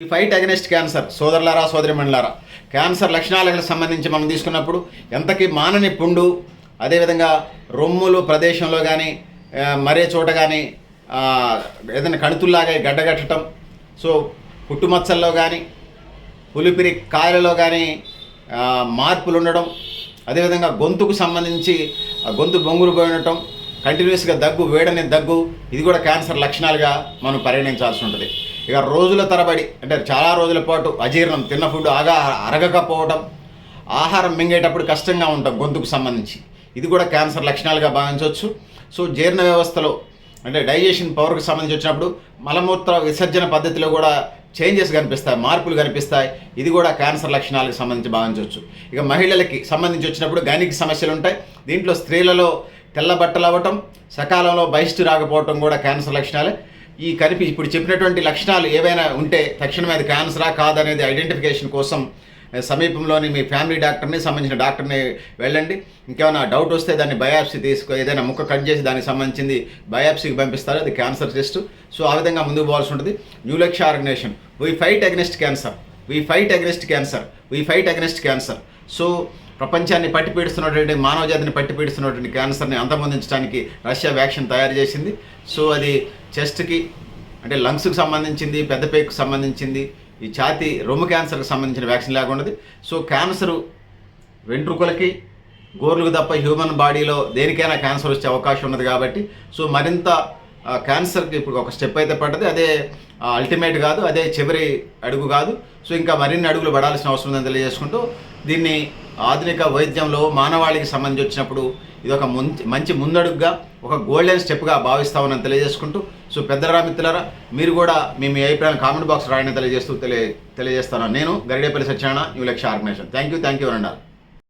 ఈ fight against cancer సోదరులారా సోదరిమణులారా cancer లక్షణాలకు సంబంధించి మనం తీసుకున్నప్పుడు ఎంతకీ మానని పుండు అదేవిధంగా రొమ్ములు ప్రదేశంలో కానీ మరే చోట కానీ ఏదైనా కణుతుల్లాగా గడ్డగట్టడం సో పుట్టుమచ్చల్లో కానీ పులిపిరి కాయలలో కానీ మార్పులు ఉండడం అదేవిధంగా గొంతుకు సంబంధించి గొంతు బొంగురు పోయినటం కంటిన్యూస్గా దగ్గు వేడని దగ్గు ఇది కూడా క్యాన్సర్ లక్షణాలుగా మనం పరిగణించాల్సి ఉంటుంది. ఇక రోజుల తరబడి అంటే చాలా రోజుల పాటు అజీర్ణం తిన్న ఫుడ్ ఆగా అరగకపోవడం ఆహారం మింగేటప్పుడు కష్టంగా ఉంటాం గొంతుకు సంబంధించి. ఇది కూడా క్యాన్సర్ లక్షణాలుగా భావించవచ్చు. సో జీర్ణ వ్యవస్థలో అంటే డైజెషన్ పవర్కి సంబంధించి వచ్చినప్పుడు మలమూత్ర విసర్జన పద్ధతిలో కూడా చేంజెస్ కనిపిస్తాయి మార్పులు కనిపిస్తాయి. ఇది కూడా క్యాన్సర్ లక్షణాలకు సంబంధించి భావించవచ్చు. ఇక మహిళలకి సంబంధించి వచ్చినప్పుడు గైనిక్ సమస్యలు ఉంటాయి. దీంట్లో స్త్రీలలో తెల్ల బట్టలు అవ్వటం సకాలంలో బహిష్టు రాకపోవటం కూడా క్యాన్సర్ లక్షణాలే. ఈ కనిపి ఇప్పుడు చెప్పినటువంటి లక్షణాలు ఏవైనా ఉంటే తక్షణమే అది క్యాన్సరా కాదనేది ఐడెంటిఫికేషన్ కోసం సమీపంలోని మీ ఫ్యామిలీ డాక్టర్ని సంబంధించిన డాక్టర్ని వెళ్ళండి. ఇంకేమైనా డౌట్ వస్తే దాన్ని బయాప్సీ తీసుకో ఏదైనా ముక్క కట్ చేసి దానికి సంబంధించింది బయాప్సీకి పంపిస్తారు. అది క్యాన్సర్ టెస్ట్. సో ఆ విధంగా ముందుకు పోవాల్సి ఉంటుంది. New Lakshya organisation. We fight against cancer we fight against cancer we fight against cancer so ప్రపంచాన్ని పట్టి పీడిస్తున్నటువంటి మానవ జాతిని పట్టిపీడిస్తున్నటువంటి క్యాన్సర్ని అంతమొందించడానికి రష్యా వ్యాక్సిన్ తయారు చేసింది. సో అది చెస్ట్కి అంటే లంగ్స్కి సంబంధించింది పెద్దపేకు సంబంధించింది ఈ ఛాతి రొమ్ము క్యాన్సర్కి సంబంధించిన వ్యాక్సిన్ లాగా ఉన్నది. సో క్యాన్సరు వెంట్రుకలకి గోర్లకు తప్ప హ్యూమన్ బాడీలో దేనికైనా క్యాన్సర్ వచ్చే అవకాశం ఉన్నది కాబట్టి సో మరింత క్యాన్సర్కి ఇప్పుడు ఒక స్టెప్ అయితే పడ్డది. అదే అల్టిమేట్ కాదు అదే చివరి అడుగు కాదు. సో ఇంకా మరిన్ని అడుగులు పడాల్సిన అవసరం ఉందని తెలియజేసుకుంటూ దీన్ని ఆధునిక వైద్యంలో మానవాళికి సంబంధించి వచ్చినప్పుడు ఇది ఒక మంచి మంచి ముందడుగుగా ఒక గోల్డెన్ స్టెప్గా భావిస్తామని తెలియజేసుకుంటూ సో పెద్దరా మిత్రులరా మీరు కూడా మీ మీ అభిప్రాయాన్ని కామెంట్ బాక్స్ రాయని తెలియజేస్తూ తెలియ తెలియజేస్తాను. నేను Garidepalli Satyanarayana new Lakshya organisation. Thank you thank you అనండాలి